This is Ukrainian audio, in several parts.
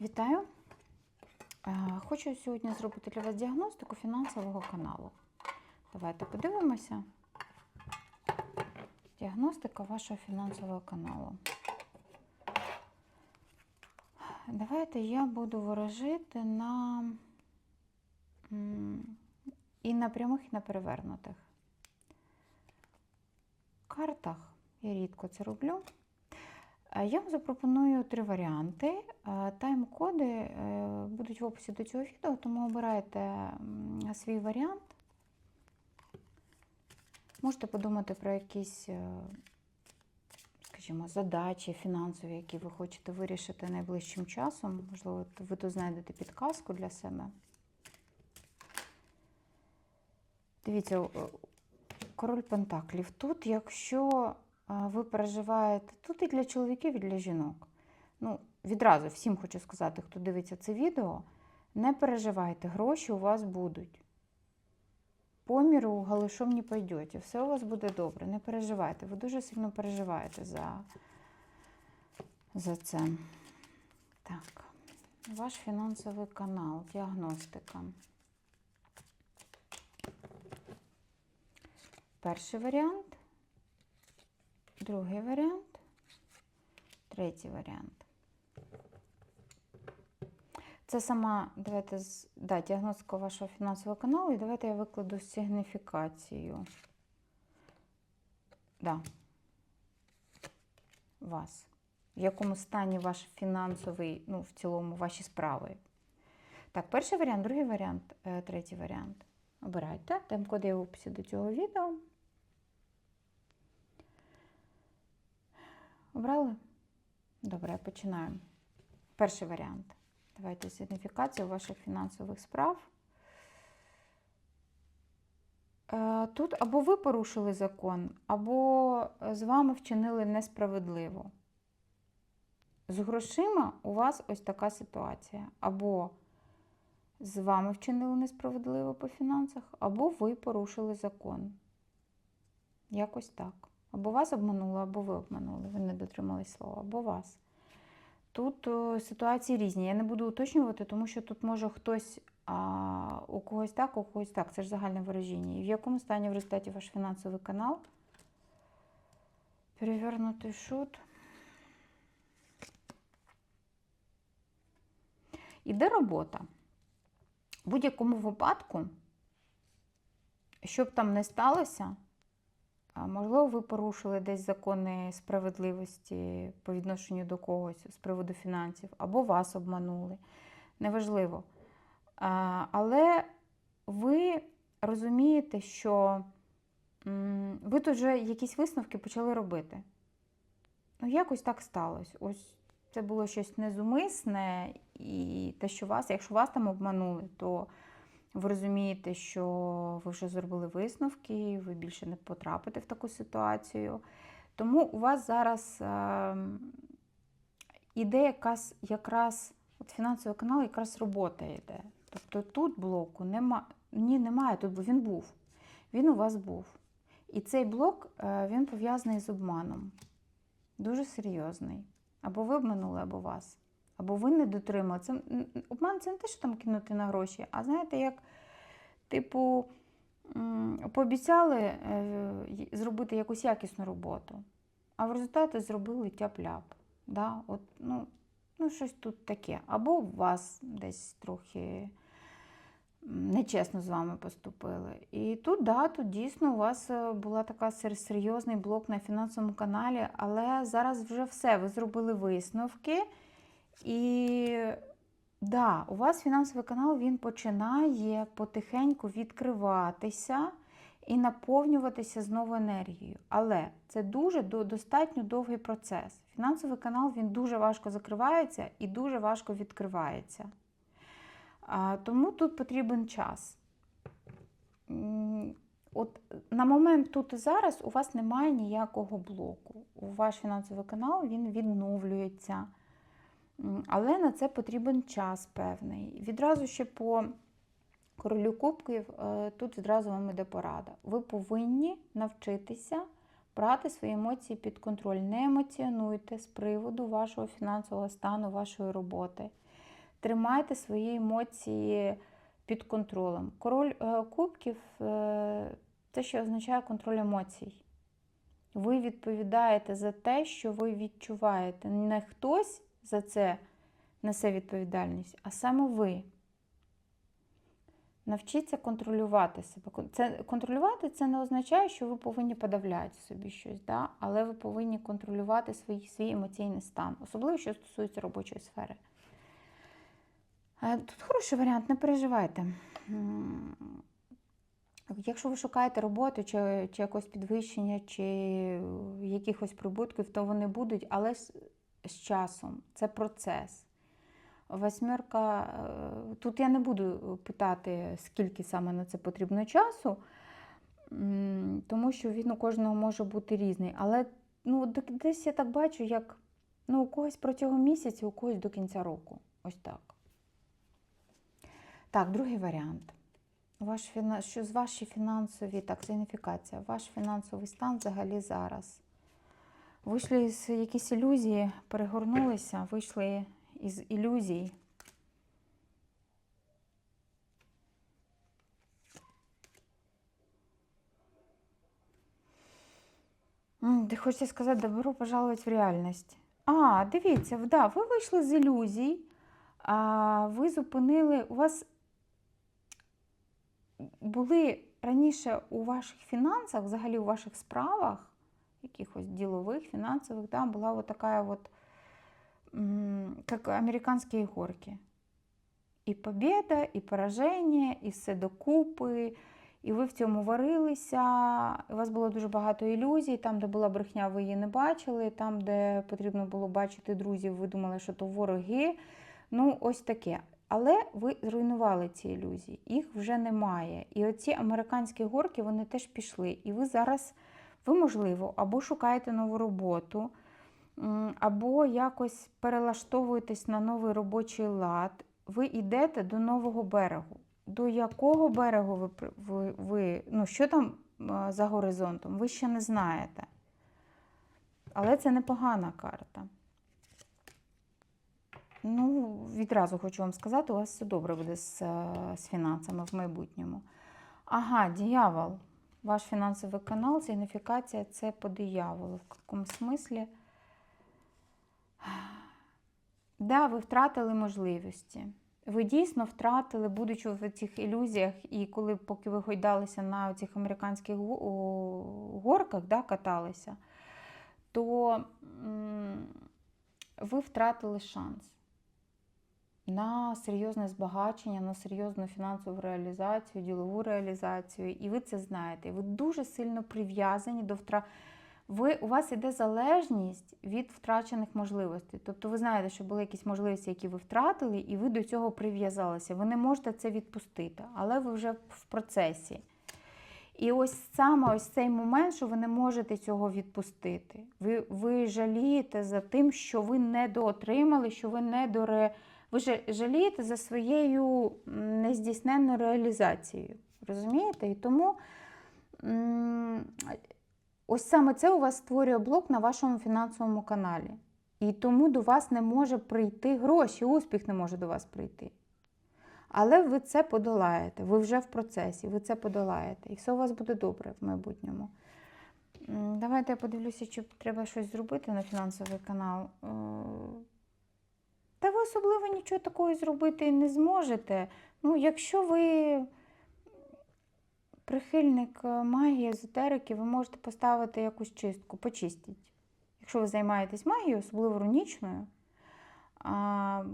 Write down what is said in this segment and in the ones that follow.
Вітаю! Е, Хочу сьогодні зробити для вас діагностику фінансового каналу. Давайте подивимося. Діагностика вашого фінансового каналу. Давайте я буду ворожити на і на прямих, і на перевернутих картах. Я рідко це роблю. Я вам запропоную три варіанти. Тайм-коди е, будуть в описі до цього відео, тому обирайте свій варіант. Можете подумати про якісь, е, скажімо, задачі фінансові, які ви хочете вирішити найближчим часом. Можливо, ви тут знайдете підказку для себе. Дивіться, король Пентаклів. Тут, якщо ви переживаєте, тут і для чоловіків, і для жінок. Ну, відразу всім хочу сказати, хто дивиться це відео, не переживайте, гроші у вас будуть. По міру галишом не пойдете. Все у вас буде добре, не переживайте. Ви дуже сильно переживаєте за, за це. Так, ваш фінансовий канал, діагностика. Перший варіант, другий варіант, третій варіант. Це сама, давайте, да, діагностика вашого фінансового каналу, і давайте я викладу сигніфікацію. Да. Вас. В якому стані ваш фінансовий, ну, в цілому, ваші справи. Так, перший варіант, другий варіант, е, третій варіант. Обирайте. Тайм-код є в описі до цього відео. Обрали? Добре, починаємо. Перший варіант. Давайте сигніфікацію ваших фінансових справ. Е, Тут або ви порушили закон, або з вами вчинили несправедливо. З грошима у вас ось така ситуація. Або з вами вчинили несправедливо по фінансах, або ви порушили закон. Якось так. Або вас обманули, або ви обманули, ви не дотримались слова, або вас. Тут ситуації різні. Я не буду уточнювати, тому що тут може хтось а, у когось так, у когось так. Це ж загальне вираження. І в якому стані в результаті ваш фінансовий канал? Перевернутий шут. Іде робота. В будь-якому випадку, що б там не сталося, можливо, ви порушили десь закони справедливості по відношенню до когось з приводу фінансів, або вас обманули. Неважливо. Але ви розумієте, що ви тут вже якісь висновки почали робити. Ну, якось так сталося. Ось це було щось незумисне, і те, що вас, якщо вас там обманули, то ви розумієте, що ви вже зробили висновки, ви більше не потрапите в таку ситуацію. Тому у вас зараз е, іде якась якраз от фінансовий канал, якраз робота йде. Тобто тут блоку нема, ні, немає, тут він був. Він у вас був. І цей блок е, він пов'язаний з обманом. Дуже серйозний. Або ви обманули, або вас. Або ви не дотримали. Обман це не те, що там кинути на гроші, а знаєте, як, типу, пообіцяли е, зробити якусь якісну роботу, а в результаті зробили тяп-ляп. Да? От, ну, ну, щось тут таке. Або вас десь трохи нечесно з вами поступили. І тут, да, тут дійсно у вас е, була така серйозний блок на фінансовому каналі, але зараз вже все, ви зробили висновки. І да, у вас фінансовий канал він починає потихеньку відкриватися і наповнюватися знову енергією. Але це дуже достатньо довгий процес. Фінансовий канал він дуже важко закривається і дуже важко відкривається. Тому тут потрібен час. От на момент тут і зараз у вас немає ніякого блоку. Ваш фінансовий канал він відновлюється. Але на це потрібен час певний. Відразу ще по королю кубків е, тут відразу вам іде порада. Ви повинні навчитися брати свої емоції під контроль. Не емоціонуйте з приводу вашого фінансового стану, вашої роботи. тримайте свої емоції під контролем. Король е, кубків е, це що означає контроль емоцій. Ви відповідаєте за те, що ви відчуваєте. Не хтось за це несе відповідальність, а саме ви. Навчіться контролювати себе. Це, контролювати це не означає, що ви повинні подавляти собі щось, да? але ви повинні контролювати свій, свій емоційний стан, особливо, що стосується робочої сфери. Е, Тут хороший варіант, не переживайте. Якщо ви шукаєте роботу, чи, чи якось підвищення, чи якихось прибутків, то вони будуть, але з, часом. Це процес. Восьмерка, е, тут я не буду питати, скільки саме на це потрібно часу, тому що він у кожного може бути різний. Але ну, десь я так бачу, як ну, у когось протягом місяця, у когось до кінця року. Ось так. Так, другий варіант. Ваш. Що з ваші фінансові, так, сигніфікація, ваш фінансовий стан взагалі зараз. Вийшли з якісь ілюзії, перегорнулися, вийшли із ілюзій. Де хочеться сказати, добро пожаловать в реальність. А, дивіться, да, ви вийшли з ілюзій, а ви зупинили, у вас були раніше у ваших фінансах, взагалі у ваших справах, якихось ділових, фінансових, да, була вот така вот, м, як американські горки. І побіда, і пораження, і все докупи, і ви в цьому варилися. У вас було дуже багато ілюзій. Там, де була брехня, ви її не бачили. Там, де потрібно було бачити друзів, ви думали, що то вороги. Ну, ось таке. Але ви зруйнували ці ілюзії, їх вже немає. І оці американські горки вони теж пішли. І ви зараз, ви, можливо, або шукаєте нову роботу, або якось перелаштовуєтесь на новий робочий лад. Ви йдете до нового берегу. До якого берегу ви, ви, ви ну що там за горизонтом, ви ще не знаєте. Але це непогана карта. Ну, відразу хочу вам сказати, у вас все добре буде з, з фінансами в майбутньому. Ага, диявол. Ваш фінансовий канал, сигніфікація це по дияволу. В якому смислі? Да, ви втратили можливості. Ви дійсно втратили, будучи в цих ілюзіях, і коли поки ви гойдалися на цих американських горках, да, каталися, то ви втратили шанс на серйозне збагачення, на серйозну фінансову реалізацію, ділову реалізацію. І ви це знаєте. Ви дуже сильно прив'язані до втрат. Ви, у вас іде залежність від втрачених можливостей. Тобто ви знаєте, що були якісь можливості, які ви втратили, і ви до цього прив'язалися. Ви не можете це відпустити, але ви вже в процесі. І ось саме ось цей момент, що ви не можете цього відпустити. Ви, ви жалієте за тим, що ви не доотримали, що ви не доре. Ви ж жалієте за своєю нездійсненною реалізацією. Розумієте? І тому ось саме це у вас створює блок на вашому фінансовому каналі. І тому до вас не може прийти гроші, успіх не може до вас прийти. Але ви це подолаєте, ви вже в процесі, ви це подолаєте. І все у вас буде добре в майбутньому. Давайте я подивлюся, чи треба щось зробити на фінансовий канал. Особливо нічого такого зробити не зможете. Ну, якщо ви прихильник е, магії, езотерики, ви можете поставити якусь чистку, почистіть. Якщо ви займаєтесь магією, особливо рунічною, а,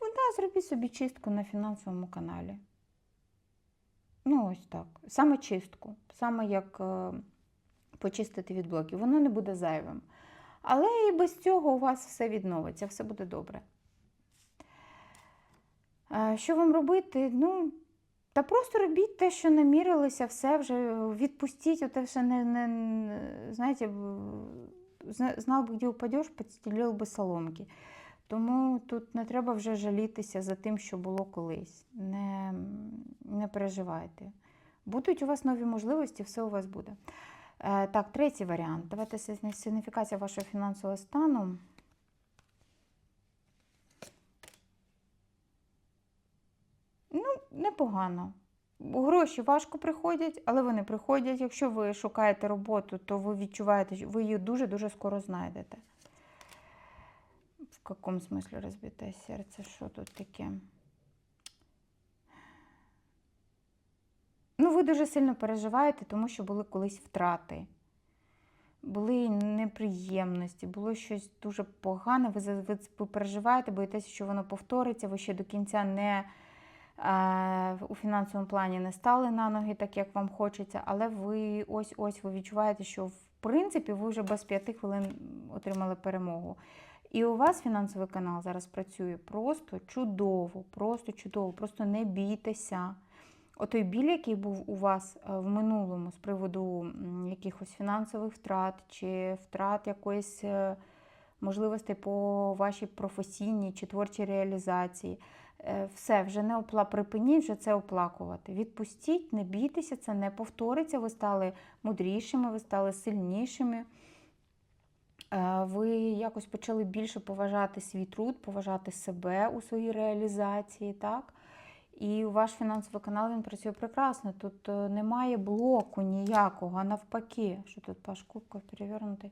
да, зробіть собі чистку на фінансовому каналі. Ну, ось так. Саме чистку, саме як е, почистити від блоків. Воно не буде зайвим. Але і без цього у вас все відновиться, все буде добре. Що вам робити? Ну, та просто робіть те, що намірилися, все вже відпустіть, оте все не, не, знаєте, знав би, де упадеш, підстелив би соломки. Тому тут не треба вже жалітися за тим, що було колись. Не, не переживайте. Будуть у вас нові можливості, все у вас буде. Е, так, третій варіант. Давайте сигні- сигніфікація вашого фінансового стану. Непогано. Гроші важко приходять, але вони приходять. Якщо ви шукаєте роботу, то ви відчуваєте, що ви її дуже-дуже скоро знайдете. В якому смислі розбите серце? Що тут таке? Ну, ви дуже сильно переживаєте, тому що були колись втрати. Були неприємності, було щось дуже погане. Ви, ви, переживаєте, боїтеся, що воно повториться, ви ще до кінця не у фінансовому плані не стали на ноги, так як вам хочеться, але ви ось ось ви відчуваєте, що в принципі ви вже без п'яти хвилин отримали перемогу. І у вас фінансовий канал зараз працює просто чудово, просто чудово, просто не бійтеся. Отой біль, який був у вас е, в минулому з приводу якихось фінансових втрат чи втрат якоїсь е, можливостей по вашій професійній чи творчій реалізації, е, все, вже не опла... припиніть вже це оплакувати. Відпустіть, не бійтеся, це не повториться. Ви стали мудрішими, ви стали сильнішими. Е, Ви якось почали більше поважати свій труд, поважати себе у своїй реалізації, так? І ваш фінансовий канал він працює прекрасно. Тут е, немає блоку ніякого, а навпаки, що тут паш кубков перевернутий.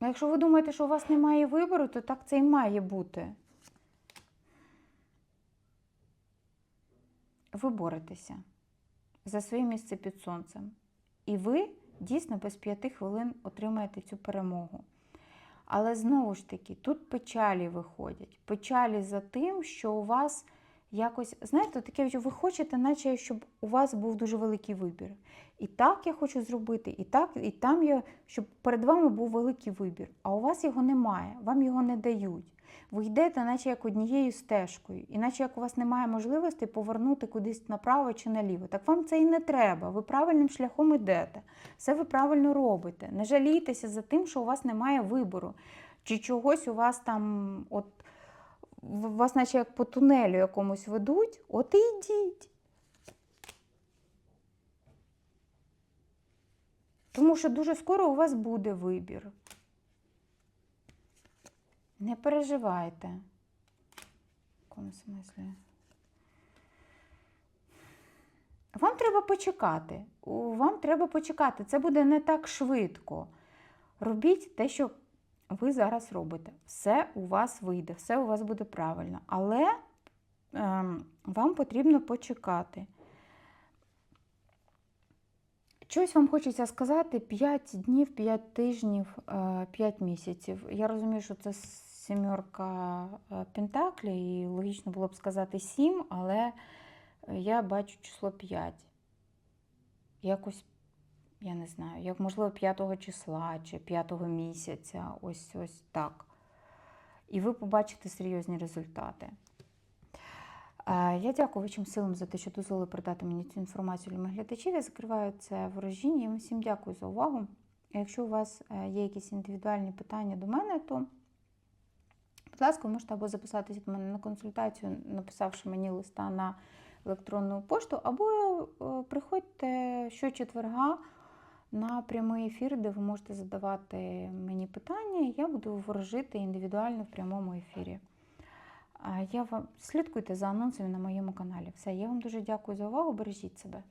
Е, Якщо ви думаєте, що у вас немає вибору, то так це і має бути. Ви боретеся за своє місце під сонцем. І ви дійсно без п'яти хвилин отримаєте цю перемогу. Але знову ж таки, тут печалі виходять. Печалі за тим, що у вас якось, знаєте, таке, що ви хочете, наче щоб у вас був дуже великий вибір. І так я хочу зробити, і так, і там я, щоб перед вами був великий вибір. А у вас його немає, вам його не дають. Ви йдете, наче як однією стежкою, іначе як у вас немає можливості повернути кудись направо чи наліво. Так вам це і не треба. Ви правильним шляхом йдете. Все ви правильно робите. Не жалійтеся за тим, що у вас немає вибору. Чи чогось у вас там, от вас, наче як по тунелю якомусь ведуть, от і йдіть. Тому що дуже скоро у вас буде вибір. Не переживайте. В якому смислі? Вам треба почекати. Вам треба почекати. Це буде не так швидко. Робіть те, що ви зараз робите. Все у вас вийде, все у вас буде правильно. Але ем, вам потрібно почекати. Щось вам хочеться сказати 5 днів, 5 тижнів, 5 місяців. Я розумію, що це сімерка е, Пентаклі, і логічно було б сказати 7, але е, я бачу число 5. Якось, я не знаю, як можливо 5 числа чи 5 місяця, ось ось так. І ви побачите серйозні результати. Е, Я дякую вищим силам за те, що дозволили передати мені цю інформацію для моїх глядачів. Я закриваю це ворожіння. Я всім дякую за увагу. Якщо у вас е, є якісь індивідуальні питання до мене, то, будь ласка, ви можете або записатися до мене на консультацію, написавши мені листа на електронну пошту, або е, приходьте щочетверга на прямий ефір, де ви можете задавати мені питання, і я буду ворожити індивідуально в прямому ефірі. Я вам слідкуйте за анонсами на моєму каналі. Все, я вам дуже дякую за увагу. Бережіть себе.